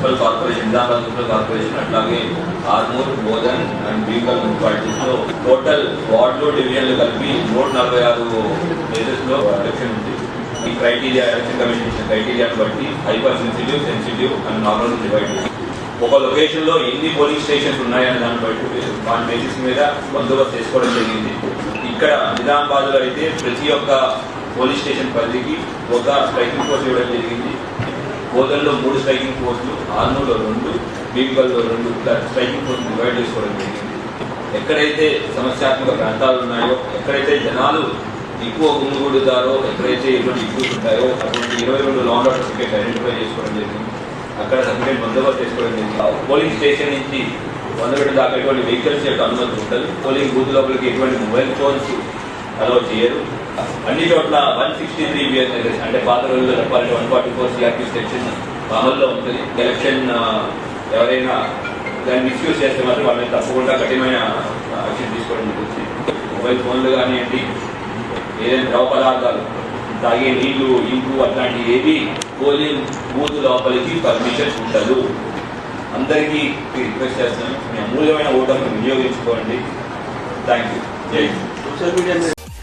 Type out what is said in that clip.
Municipal corporation Nizamabad municipal corporation అట్లాగే Armoor Bodhan and బీకల్ మున్సిపాలిటీస్లో total వార్డులు డివిజన్లు కలిపి నూట నలభై ఆరు ప్లేసెస్లో ఎలక్షన్ ఉంది. ఈ క్రైటీరియా ఎలక్షన్ కమిషన్ ఇచ్చిన క్రైటీరియాను బట్టి hyper sensitive sensitive and normal divide ఒక లొకేషన్లో ఎన్ని పోలింగ్ స్టేషన్స్ ఉన్నాయని దాన్ని బట్టి దాని బేసిస్ మీద బందోబస్తు చేసుకోవడం జరిగింది. ఇక్కడ నిజామాబాద్లో అయితే ప్రతి ఒక్క పోలీస్ స్టేషన్ పరిధికి ఒక స్ట్రైకింగ్ ఫోర్స్ ఇవ్వడం జరిగింది. బోధన్లో మూడు స్ట్రైకింగ్ ఫోర్స్లు ఆర్నూలో రెండు బీబికల్లో రెండు ఇట్లా స్ట్రైకింగ్ ఫోర్స్ డివైడ్ చేసుకోవడం జరిగింది. ఎక్కడైతే సమస్యాత్మక ప్రాంతాలు ఉన్నాయో ఎక్కడైతే జనాలు ఎక్కువ గుమిగూడుతారో ఎక్కడైతే ఎటువంటి ఇష్యూస్ ఉంటాయో అటువంటి ఇరవై రెండు లాంగ్ ఆర్డర్ సర్టిఫికేట్ ఐడెంటిఫై చేసుకోవడం జరిగింది. అక్కడ సర్టిఫికేట్ బందోబస్తు చేసుకోవడం జరిగింది. పోలింగ్ స్టేషన్ నుంచి వంద గంటల దాకా ఎటువంటి వెహికల్స్ యొక్క అనుమతి ఉంటుంది పోలింగ్ బూత్ లోపలికి ఎటువంటి మొబైల్ ఫోన్స్ అలౌ చేయరు అన్ని చోట్ల వన్ సిక్స్టీ త్రీ అంటే పాత రోజుల్లో చెప్పాలంటే one forty four CRP section అమల్లో ఉంటుంది. ఎలక్షన్ ఎవరైనా దాన్ని మిస్యూజ్ చేస్తే మాత్రం వాళ్ళని తప్పకుండా కఠినమైన యాక్షన్ తీసుకోవడం జరుగుతుంది. మొబైల్ ఫోన్లు కానివ్వండి ఏదైనా ద్రవ పదార్థాలు తాగే నీళ్ళు ఇంపు అట్లాంటి ఏవి పోలింగ్ బూత్ లోపలికి పర్మిషన్ ఉండదు. అందరికీ రిక్వెస్ట్ చేస్తున్నాను. మీ అమూల్యమైన ఓటర్ని వినియోగించుకోండి. థ్యాంక్ యూ జై సోషల్ మీడియా